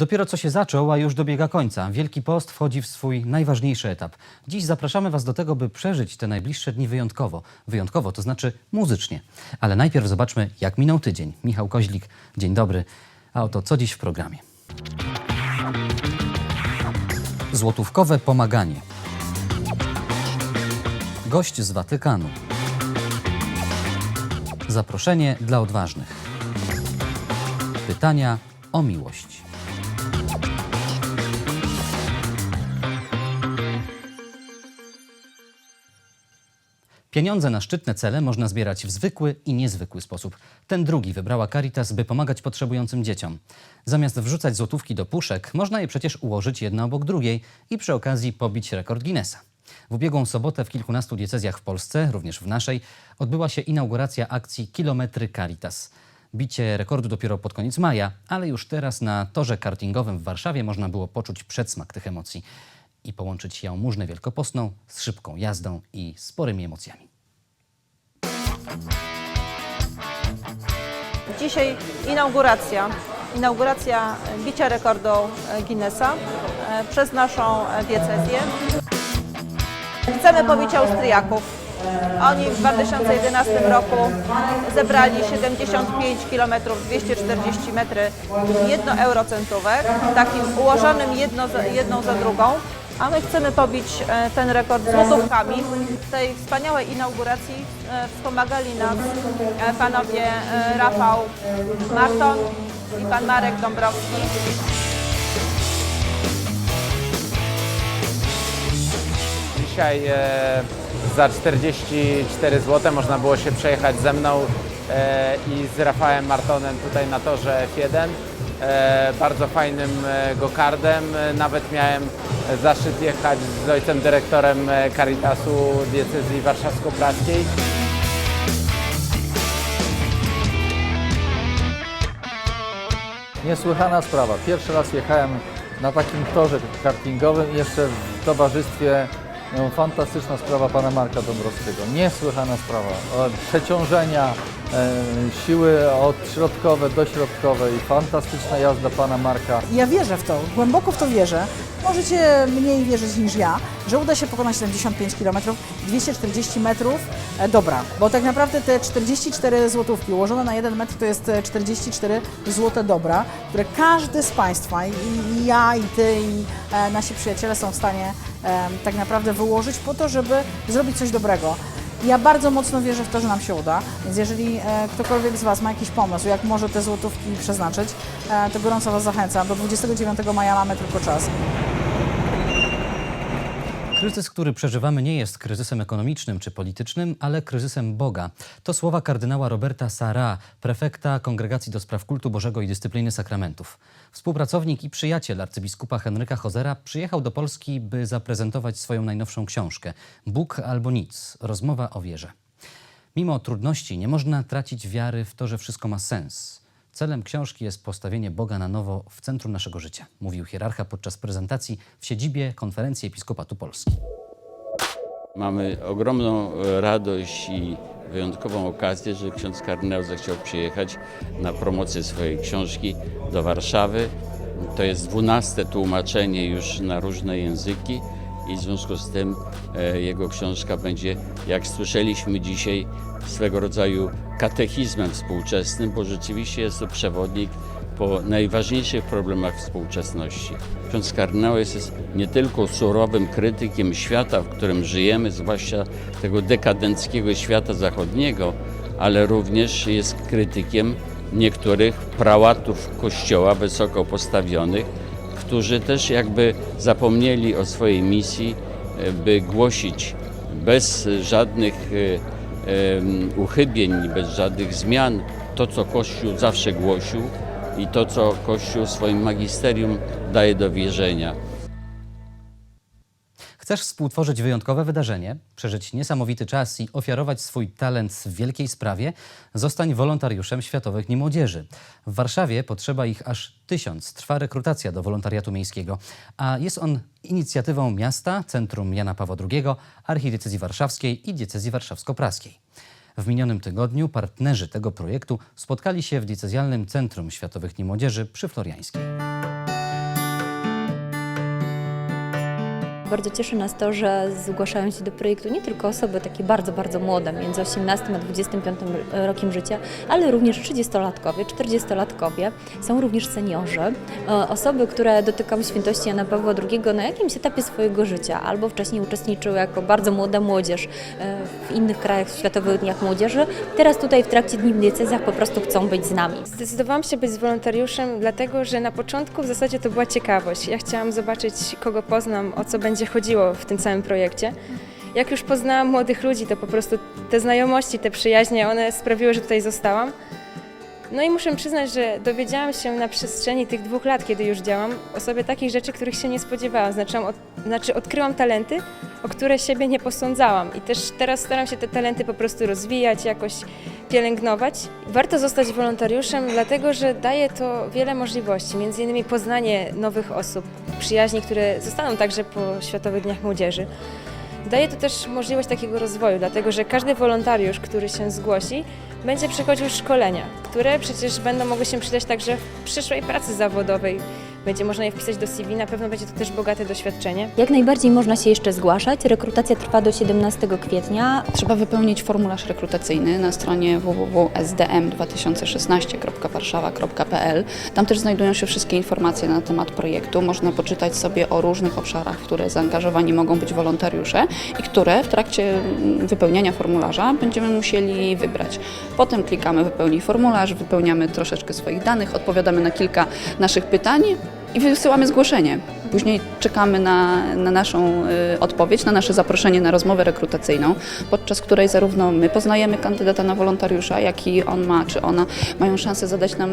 Dopiero co się zaczął, a już dobiega końca. Wielki Post wchodzi w swój najważniejszy etap. Dziś zapraszamy Was do tego, by przeżyć te najbliższe dni wyjątkowo. Wyjątkowo, to znaczy muzycznie. Ale najpierw zobaczmy, jak minął tydzień. Michał Koźlik, dzień dobry. A oto co dziś w programie. Złotówkowe pomaganie. Gość z Watykanu. Zaproszenie dla odważnych. Pytania o miłość. Pieniądze na szczytne cele można zbierać w zwykły i niezwykły sposób. Ten drugi wybrała Caritas, by pomagać potrzebującym dzieciom. Zamiast wrzucać złotówki do puszek, można je przecież ułożyć jedna obok drugiej i przy okazji pobić rekord Guinnessa. W ubiegłą sobotę w kilkunastu diecezjach w Polsce, również w naszej, odbyła się inauguracja akcji Kilometry Caritas. Bicie rekordu dopiero pod koniec maja, ale już teraz na torze kartingowym w Warszawie można było poczuć przedsmak tych emocji i połączyć jałmużnę wielkopostną z szybką jazdą i sporymi emocjami. Dzisiaj inauguracja, inauguracja bicia rekordu e, Guinnessa e, przez naszą diecezję. Chcemy pobić Austriaków. Oni w 2011 roku zebrali 75 km 240 metry jedno eurocentówek, takim ułożonym jedno za, jedną za drugą. A my chcemy pobić e, ten rekord złotówkami. W tej wspaniałej inauguracji e, wspomagali nas e, panowie Rafał Marton i pan Marek Dąbrowski. Dzisiaj za 44 zł można było się przejechać ze mną i z Rafałem Martonem tutaj na torze F1. E, bardzo fajnym e, gokardem. E, Nawet miałem zaszczyt jechać z ojcem dyrektorem Caritasu diecezji warszawsko-praskiej. Niesłychana sprawa. Pierwszy raz jechałem na takim torze kartingowym jeszcze w towarzystwie no, fantastyczna sprawa pana Marka Dąbrowskiego. Niesłychana sprawa. Przeciążenia, e, siły odśrodkowe, dośrodkowe i fantastyczna jazda pana Marka. Ja wierzę w to, głęboko w to wierzę. Możecie mniej wierzyć niż ja, że uda się pokonać 75 km, 240 metrów. E, dobra, bo tak naprawdę te 44 złotówki ułożone na 1 metr to jest e, 44 złote dobra, które każdy z Państwa, i, i ja, i Ty, i e, nasi przyjaciele są w stanie e, tak naprawdę wyłożyć po to, żeby zrobić coś dobrego. Ja bardzo mocno wierzę w to, że nam się uda, więc jeżeli e, ktokolwiek z Was ma jakiś pomysł, jak może te złotówki przeznaczyć, e, to gorąco Was zachęcam. Do 29 maja mamy tylko czas. Kryzys, który przeżywamy, nie jest kryzysem ekonomicznym czy politycznym, ale kryzysem Boga. To słowa kardynała Roberta Sara, prefekta Kongregacji do Spraw Kultu Bożego i Dyscypliny Sakramentów. Współpracownik i przyjaciel arcybiskupa Henryka Hozera przyjechał do Polski, by zaprezentować swoją najnowszą książkę Bóg albo nic. Rozmowa o wierze. Mimo trudności nie można tracić wiary w to, że wszystko ma sens. Celem książki jest postawienie Boga na nowo w centrum naszego życia, mówił hierarcha podczas prezentacji w siedzibie Konferencji Episkopatu Polski. Mamy ogromną e, radość i wyjątkową okazję, że ksiądz kardynał zechciał przyjechać na promocję swojej książki do Warszawy. To jest dwunaste tłumaczenie już na różne języki i w związku z tym e, jego książka będzie, jak słyszeliśmy dzisiaj, swego rodzaju katechizmem współczesnym, bo rzeczywiście jest to przewodnik po najważniejszych problemach współczesności. Ksiądz kardynał jest, nie tylko surowym krytykiem świata, w którym żyjemy, zwłaszcza tego dekadenckiego świata zachodniego, ale również jest krytykiem niektórych prałatów kościoła wysoko postawionych, którzy też jakby zapomnieli o swojej misji, e, by głosić bez żadnych e, uchybień, bez żadnych zmian to, co Kościół zawsze głosił i to, co Kościół swoim magisterium daje do wierzenia. Chcesz współtworzyć wyjątkowe wydarzenie, przeżyć niesamowity czas i ofiarować swój talent w wielkiej sprawie? Zostań wolontariuszem Światowych Dni Młodzieży. W Warszawie potrzeba ich aż tysiąc. Trwa rekrutacja do wolontariatu miejskiego, a jest on inicjatywą miasta, Centrum Jana Pawła II, Archidiecezji Warszawskiej i Diecezji Warszawsko-Praskiej. W minionym tygodniu partnerzy tego projektu spotkali się w Diecezjalnym Centrum Światowych Dni Młodzieży przy Floriańskiej. Bardzo cieszy nas to, że zgłaszają się do projektu nie tylko osoby takie bardzo, bardzo młode, między 18 a 25 rokiem życia, ale również 30-latkowie, 40-latkowie, są również seniorzy, e, osoby, które dotykały świętości Jana Pawła II na jakimś etapie swojego życia, albo wcześniej uczestniczyły jako bardzo młoda młodzież e, w innych krajach w Światowych Dniach Młodzieży. Teraz tutaj w trakcie Dni w diecezjach po prostu chcą być z nami. Zdecydowałam się być wolontariuszem, dlatego że na początku w zasadzie to była ciekawość. Ja chciałam zobaczyć, kogo poznam, o co będzie chodziło w tym całym projekcie. Jak już poznałam młodych ludzi, to po prostu te znajomości, te przyjaźnie, one sprawiły, że tutaj zostałam. No i muszę przyznać, że dowiedziałam się na przestrzeni tych dwóch lat, kiedy już działam, o sobie takich rzeczy, których się nie spodziewałam. Znaczy, od, znaczy odkryłam talenty, o które siebie nie posądzałam. I też teraz staram się te talenty po prostu rozwijać, jakoś pielęgnować. Warto zostać wolontariuszem, dlatego że daje to wiele możliwości, między innymi poznanie nowych osób, przyjaźni, które zostaną także po Światowych Dniach Młodzieży. Daje to też możliwość takiego rozwoju, dlatego że każdy wolontariusz, który się zgłosi, będzie przechodził szkolenia, które przecież będą mogły się przydać także w przyszłej pracy zawodowej. Będzie można je wpisać do CV, na pewno będzie to też bogate doświadczenie. Jak najbardziej można się jeszcze zgłaszać. Rekrutacja trwa do 17 kwietnia. Trzeba wypełnić formularz rekrutacyjny na stronie www.sdm2016.warszawa.pl. Tam też znajdują się wszystkie informacje na temat projektu. Można poczytać sobie o różnych obszarach, w które zaangażowani mogą być wolontariusze i które w trakcie wypełniania formularza będziemy musieli wybrać. Potem klikamy wypełnij formularz, wypełniamy troszeczkę swoich danych, odpowiadamy na kilka naszych pytań i wysyłamy zgłoszenie. Później czekamy na, na naszą y, odpowiedź, na nasze zaproszenie na rozmowę rekrutacyjną, podczas której zarówno my poznajemy kandydata na wolontariusza, jak i on ma, czy ona mają szansę zadać nam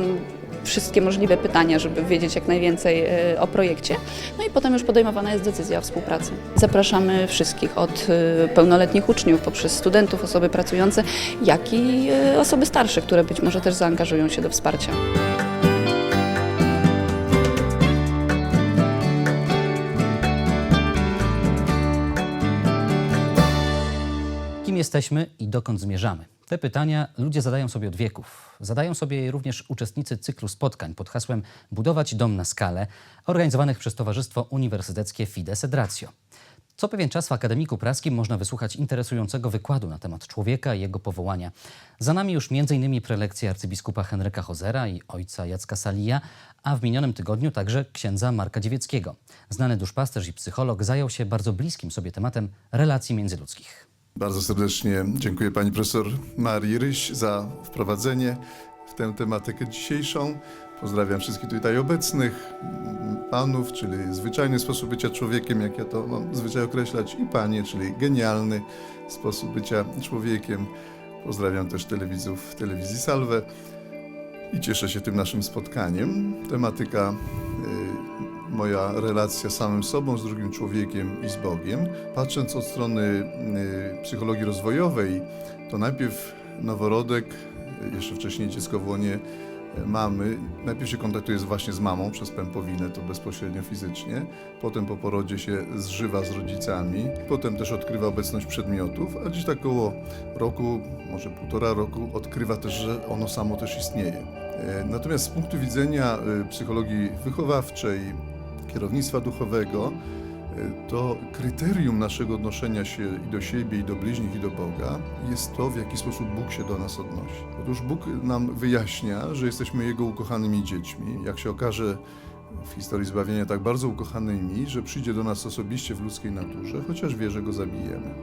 wszystkie możliwe pytania, żeby wiedzieć jak najwięcej y, o projekcie. No i potem już podejmowana jest decyzja o współpracy. Zapraszamy wszystkich od y, pełnoletnich uczniów, poprzez studentów, osoby pracujące, jak i y, osoby starsze, które być może też zaangażują się do wsparcia. Kim jesteśmy i dokąd zmierzamy? Te pytania ludzie zadają sobie od wieków. Zadają sobie je również uczestnicy cyklu spotkań pod hasłem Budować dom na skalę, organizowanych przez Towarzystwo Uniwersyteckie Fides et Ratio. Co pewien czas w Akademiku Praskim można wysłuchać interesującego wykładu na temat człowieka i jego powołania. Za nami już m.in. prelekcje arcybiskupa Henryka Hozera i ojca Jacka Salija, a w minionym tygodniu także księdza Marka Dziewieckiego. Znany duszpasterz i psycholog zajął się bardzo bliskim sobie tematem relacji międzyludzkich. Bardzo serdecznie dziękuję pani profesor Marii Ryś za wprowadzenie w tę tematykę dzisiejszą. Pozdrawiam wszystkich tutaj obecnych, panów, czyli zwyczajny sposób bycia człowiekiem, jak ja to mam zwyczaj określać, i panie, czyli genialny sposób bycia człowiekiem. Pozdrawiam też telewidzów telewizji Salve i cieszę się tym naszym spotkaniem. Tematyka y, moja relacja z samym sobą, z drugim człowiekiem i z Bogiem. Patrząc od strony y, psychologii rozwojowej, to najpierw noworodek, y, jeszcze wcześniej dziecko w łonie y, mamy, najpierw się kontaktuje właśnie z mamą przez pępowinę, to bezpośrednio fizycznie, potem po porodzie się zżywa z rodzicami, potem też odkrywa obecność przedmiotów, a gdzieś tak około roku, może półtora roku odkrywa też, że ono samo też istnieje. E, Natomiast z punktu widzenia psychologii wychowawczej, kierownictwa duchowego, y, to kryterium naszego odnoszenia się i do siebie, i do bliźnich, i do Boga jest to, w jaki sposób Bóg się do nas odnosi. Otóż Bóg nam wyjaśnia, że jesteśmy Jego ukochanymi dziećmi. Jak się okaże w historii zbawienia, tak bardzo ukochanymi, że przyjdzie do nas osobiście w ludzkiej naturze, chociaż wie, że Go zabijemy.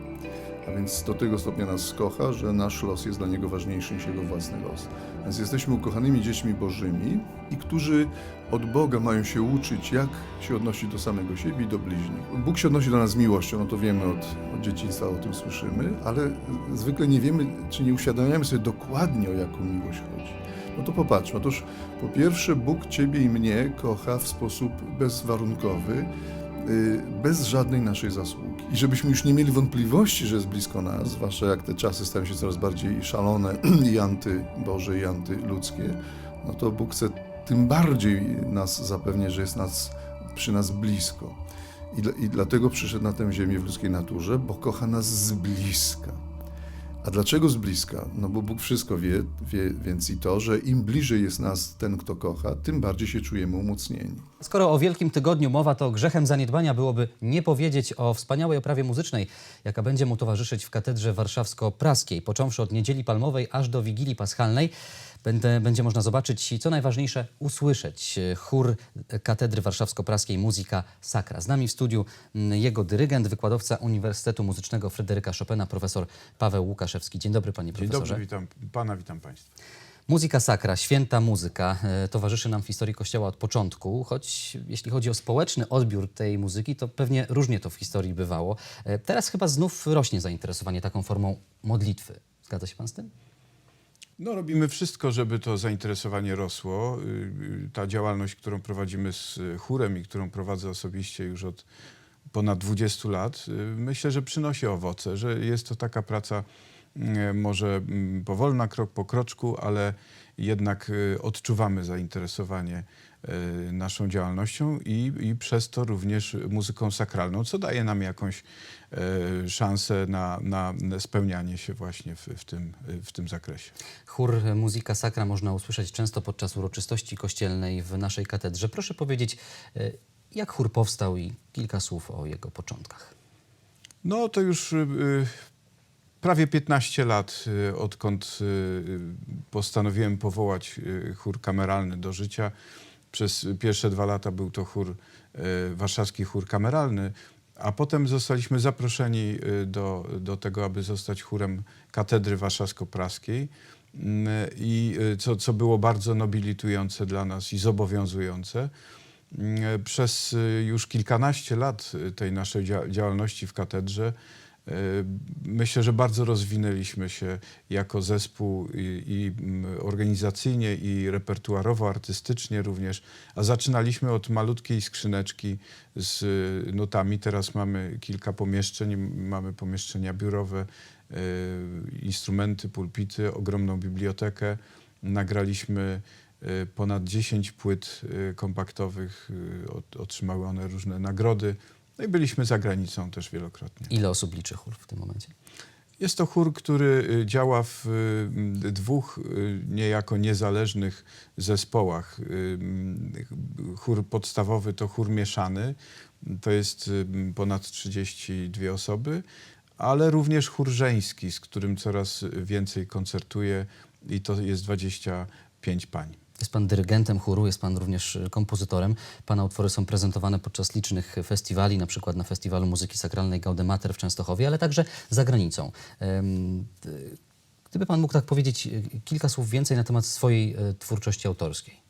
A więc do tego stopnia nas kocha, że nasz los jest dla Niego ważniejszy niż Jego własny los. Więc jesteśmy ukochanymi dziećmi Bożymi i którzy od Boga mają się uczyć, jak się odnosić do samego siebie i do bliźnich. Bóg się odnosi do nas z miłością, no to wiemy od, od dzieciństwa, o tym słyszymy, ale zwykle nie wiemy, czy nie uświadamiamy sobie dokładnie, o jaką miłość chodzi. No to popatrzmy. Otóż po pierwsze Bóg Ciebie i mnie kocha w sposób bezwarunkowy, bez żadnej naszej zasługi. I żebyśmy już nie mieli wątpliwości, że jest blisko nas, zwłaszcza jak te czasy stają się coraz bardziej szalone i antyboże, i antyludzkie, no to Bóg chce tym bardziej nas zapewnić, że jest nas, przy nas blisko. I, I dlatego przyszedł na tę ziemię w ludzkiej naturze, bo kocha nas z bliska. A dlaczego z bliska? No bo Bóg wszystko wie, wie, więc i to, że im bliżej jest nas ten, kto kocha, tym bardziej się czujemy umocnieni. Skoro o Wielkim Tygodniu mowa, to grzechem zaniedbania byłoby nie powiedzieć o wspaniałej oprawie muzycznej, jaka będzie mu towarzyszyć w Katedrze Warszawsko-Praskiej. Począwszy od Niedzieli Palmowej aż do Wigilii Paschalnej, będę, będzie można zobaczyć i co najważniejsze usłyszeć chór Katedry Warszawsko-Praskiej Muzyka Sacra. Z nami w studiu jego dyrygent, wykładowca Uniwersytetu Muzycznego Fryderyka Chopina, profesor Paweł Łukaszewski. Dzień dobry panie Dzień profesorze. dobry, witam pana, witam państwa. Muzyka sakra, święta muzyka, e, towarzyszy nam w historii Kościoła od początku, choć jeśli chodzi o społeczny odbiór tej muzyki, to pewnie różnie to w historii bywało. E, Teraz chyba znów rośnie zainteresowanie taką formą modlitwy. Zgadza się pan z tym? No, robimy wszystko, żeby to zainteresowanie rosło. Y, y, Ta działalność, którą prowadzimy z chórem i którą prowadzę osobiście już od ponad 20 lat, y, myślę, że przynosi owoce, że jest to taka praca y, może mm, powolna, krok po kroczku, ale jednak y, odczuwamy zainteresowanie y, naszą działalnością i, i przez to również muzyką sakralną, co daje nam jakąś e, szansę na, na spełnianie się właśnie w, w, tym, w tym zakresie. Chór e, Muzyka Sakra można usłyszeć często podczas uroczystości kościelnej w naszej katedrze. Proszę powiedzieć, jak chór powstał i kilka słów o jego początkach. No to już y, y, prawie 15 lat, y, odkąd y, y, postanowiłem powołać y, chór kameralny do życia. Przez pierwsze dwa lata był to chór, y, warszawski chór kameralny, a potem zostaliśmy zaproszeni y, do, do tego, aby zostać chórem katedry warszawsko-praskiej. Mm, I y, co, co było bardzo nobilitujące dla nas i zobowiązujące. Mm, Przez już kilkanaście lat tej naszej dzia- działalności w katedrze myślę, że bardzo rozwinęliśmy się jako zespół i, i mm, organizacyjnie i repertuarowo, artystycznie również. A zaczynaliśmy od malutkiej skrzyneczki z y, nutami. Teraz mamy kilka pomieszczeń, mamy pomieszczenia biurowe, y, instrumenty, pulpity, ogromną bibliotekę. Nagraliśmy y, ponad 10 płyt kompaktowych, ot- otrzymały one różne nagrody. No i byliśmy za granicą też wielokrotnie. Ile osób liczy chór w tym momencie? Jest to chór, który y, działa w y, dwóch y, niejako niezależnych zespołach. Chór podstawowy to chór mieszany, to jest ponad 32 osoby, ale również chór żeński, z którym coraz więcej koncertuję i to jest 25 pań. Jest pan dyrygentem chóru, jest pan również y, kompozytorem. Pana utwory są prezentowane podczas licznych festiwali, na przykład na Festiwalu Muzyki Sakralnej Gaudemater w Częstochowie, ale także za granicą. Gdyby pan mógł tak powiedzieć y, kilka słów więcej na temat swojej y, twórczości autorskiej.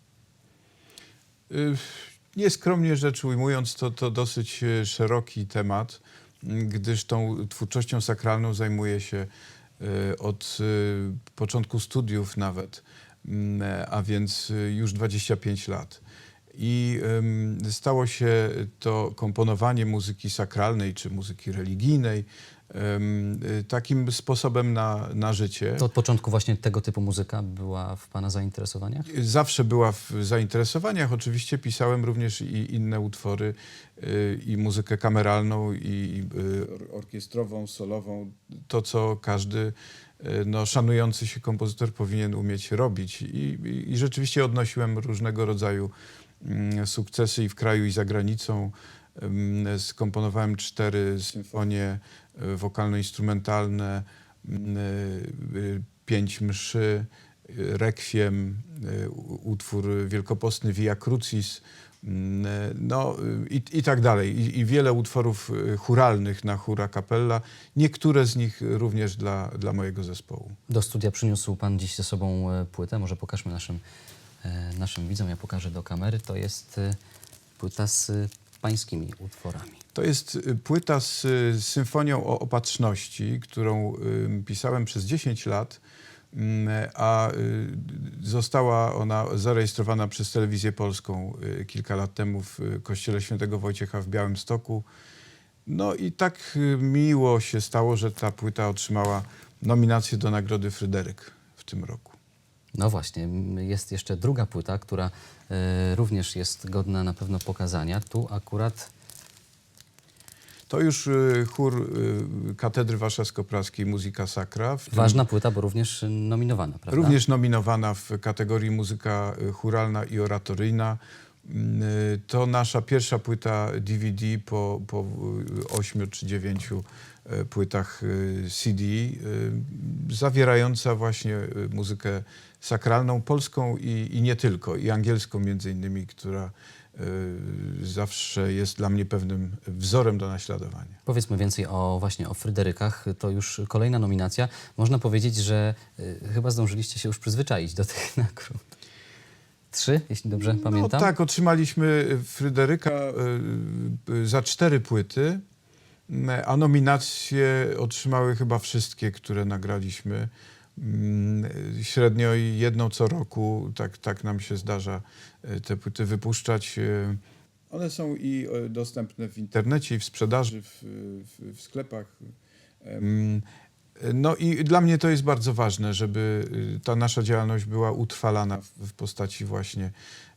Nieskromnie rzecz ujmując, to, to dosyć szeroki temat, m, gdyż tą twórczością sakralną zajmuję się od początku studiów nawet, a więc e, już 25 lat. I stało się to komponowanie muzyki sakralnej czy muzyki religijnej e, takim sposobem na, na życie. To od początku właśnie tego typu muzyka była w pana zainteresowaniach? Zawsze była w zainteresowaniach. Oczywiście pisałem również i inne utwory, y, i muzykę kameralną, i y, or- orkiestrową, solową. To, co każdy y, no, szanujący się kompozytor powinien umieć robić. I, i, i rzeczywiście odnosiłem różnego rodzaju mm, sukcesy i w kraju, i za granicą. Skomponowałem cztery symfonie y, wokalno-instrumentalne, mm, y, y, pięć mszy, y, rekwiem, y, utwór wielkopostny Via Crucis, no y, i, i tak dalej. I, I wiele utworów y, churalnych na chóra capella, niektóre z nich również dla, dla mojego zespołu. Do studia przyniósł pan dziś ze sobą e, płytę. Może pokażmy naszym, e, naszym widzom. Ja pokażę do kamery. To jest e, płyta z pańskimi utworami. To jest y, płyta z y, symfonią o opatrzności, którą pisałem przez 10 lat, mm, a y, została ona zarejestrowana przez Telewizję Polską y, kilka lat temu w y, Kościele Świętego Wojciecha w Białymstoku. No i tak miło się stało, że ta płyta otrzymała nominację do Nagrody Fryderyk w tym roku. No właśnie, jest jeszcze druga płyta, która również jest godna na pewno pokazania. Tu akurat To już y, chór y, Katedry Warszawsko-Praskiej Muzyka tym- Ważna płyta, bo również nominowana, prawda? Również nominowana w kategorii muzyka y, churalna i oratoryjna. Mm, To nasza pierwsza płyta DVD po, po y, ośmiu czy dziewięciu y, płytach CD, zawierająca właśnie muzykę sakralną, polską i, i nie tylko, i angielską między innymi, która zawsze jest dla mnie pewnym wzorem do naśladowania. Powiedzmy więcej o właśnie o Fryderykach. To już kolejna nominacja. Można powiedzieć, że y, chyba zdążyliście się już przyzwyczaić do tych nagród. Trzy, jeśli dobrze pamiętam. No tak, otrzymaliśmy Fryderyka y, y, za cztery płyty, m, a nominacje otrzymały chyba wszystkie, które nagraliśmy. Mm, Średnio i jedną co roku, tak, tak nam się zdarza y, te płyty wypuszczać. y. One są i y, dostępne w internecie, i w sprzedaży, w, w, w sklepach. Em, No i dla mnie to jest bardzo ważne, żeby ta nasza działalność była utrwalana w, postaci właśnie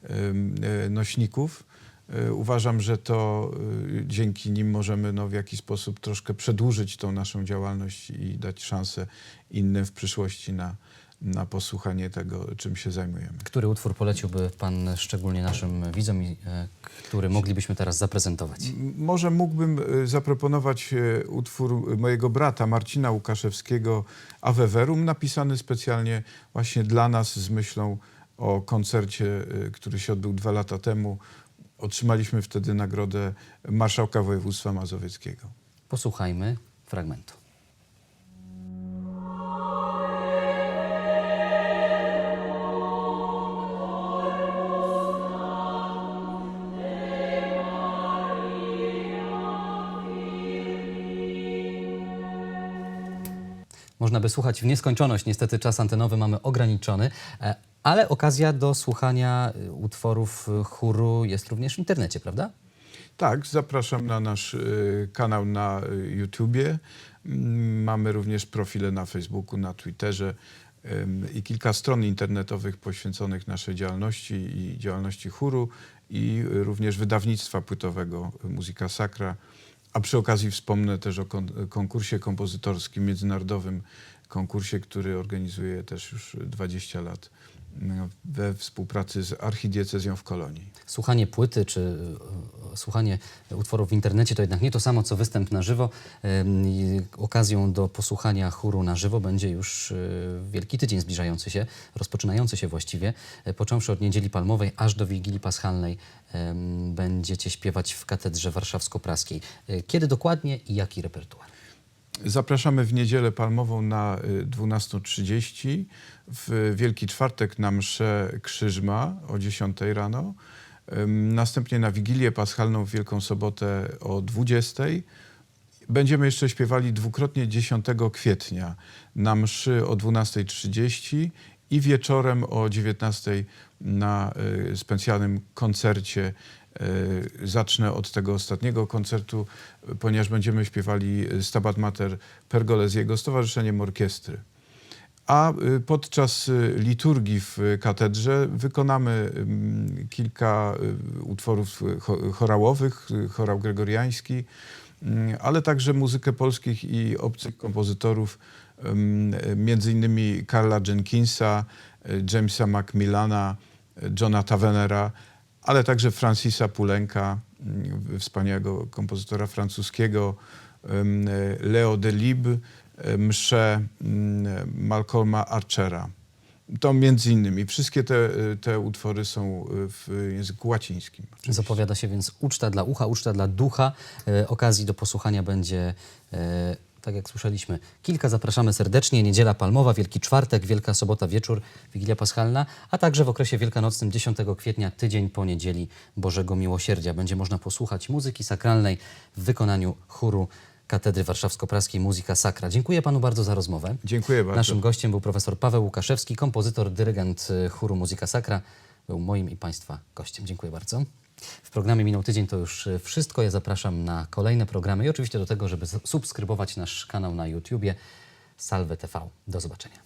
e, nośników. E, Uważam, że to y, dzięki nim możemy no, w jakiś sposób troszkę przedłużyć tą naszą działalność i dać szansę innym w przyszłości na, na posłuchanie tego, czym się zajmujemy. Który utwór poleciłby Pan szczególnie naszym widzom, i, e, który moglibyśmy teraz zaprezentować? Może mógłbym e, zaproponować e, utwór mojego brata Marcina Łukaszewskiego Ave Verum, napisany specjalnie właśnie dla nas z myślą o koncercie, który się odbył dwa lata temu. Otrzymaliśmy wtedy nagrodę Marszałka Województwa Mazowieckiego. Posłuchajmy fragmentu. Można by słuchać w nieskończoność. Niestety czas antenowy mamy ograniczony, e, ale okazja do słuchania e, utworów e, chóru jest również w internecie, prawda? Tak, zapraszam na nasz y, kanał na y, YouTubie. Mm, Mamy również profile na Facebooku, na Twitterze i kilka stron internetowych poświęconych naszej działalności i działalności chóru i y, również wydawnictwa płytowego y, Muzyka Sacra. A przy okazji wspomnę też o kon- konkursie kompozytorskim, międzynarodowym konkursie, który organizuje też już 20 lat y, we współpracy z archidiecezją w Kolonii. Słuchanie płyty czy e, słuchanie utworów w internecie to jednak nie to samo, co występ na żywo. Okazją do posłuchania chóru na żywo będzie już e, Wielki Tydzień zbliżający się, rozpoczynający się właściwie, e, począwszy od Niedzieli Palmowej aż do Wigilii Paschalnej będziecie śpiewać w Katedrze Warszawsko-Praskiej. Kiedy dokładnie i jaki repertuar? Zapraszamy w niedzielę palmową na y, 12.30, w Wielki Czwartek na mszę Krzyżma o 10 rano, następnie na Wigilię Paschalną w Wielką Sobotę o 20. Będziemy jeszcze śpiewali dwukrotnie 10 kwietnia na mszy o 12.30 i wieczorem o 19.00 na y, specjalnym koncercie Y, Zacznę od tego ostatniego koncertu, ponieważ będziemy śpiewali y, Stabat Mater Pergoleziego Stowarzyszeniem Orkiestry. A y, podczas liturgii w katedrze wykonamy kilka utworów cho- chorałowych, chorał gregoriański, ym, ale także muzykę polskich i obcych kompozytorów, między innymi Karla Jenkinsa, Jamesa Macmillana, Johna Tavenera, ale także Francisa Poulenca, mm, wspaniałego kompozytora francuskiego, y, Leo Delibes, msze mm, Malcolma Archera. To między innymi. Wszystkie te, y, te utwory są y, w języku łacińskim. oczywiście. Zapowiada się więc uczta dla ucha, uczta dla ducha. E, okazji do posłuchania będzie, e, tak jak słyszeliśmy, kilka. Zapraszamy serdecznie. Niedziela Palmowa, Wielki Czwartek, Wielka Sobota Wieczór, Wigilia Paschalna, a także w okresie wielkanocnym 10 kwietnia, tydzień po niedzieli Bożego Miłosierdzia. Będzie można posłuchać muzyki sakralnej w wykonaniu chóru Katedry Warszawsko-Praskiej Muzyka Sakra. Dziękuję panu bardzo za rozmowę. Dziękuję bardzo. Naszym gościem był profesor Paweł Łukaszewski, kompozytor, dyrygent y, chóru Muzyka Sakra. Był moim i Państwa gościem. Dziękuję bardzo. W programie Minął Tydzień to już y, wszystko. Ja zapraszam na kolejne programy i oczywiście do tego, żeby subskrybować nasz kanał na YouTubie Salve TV. Do zobaczenia.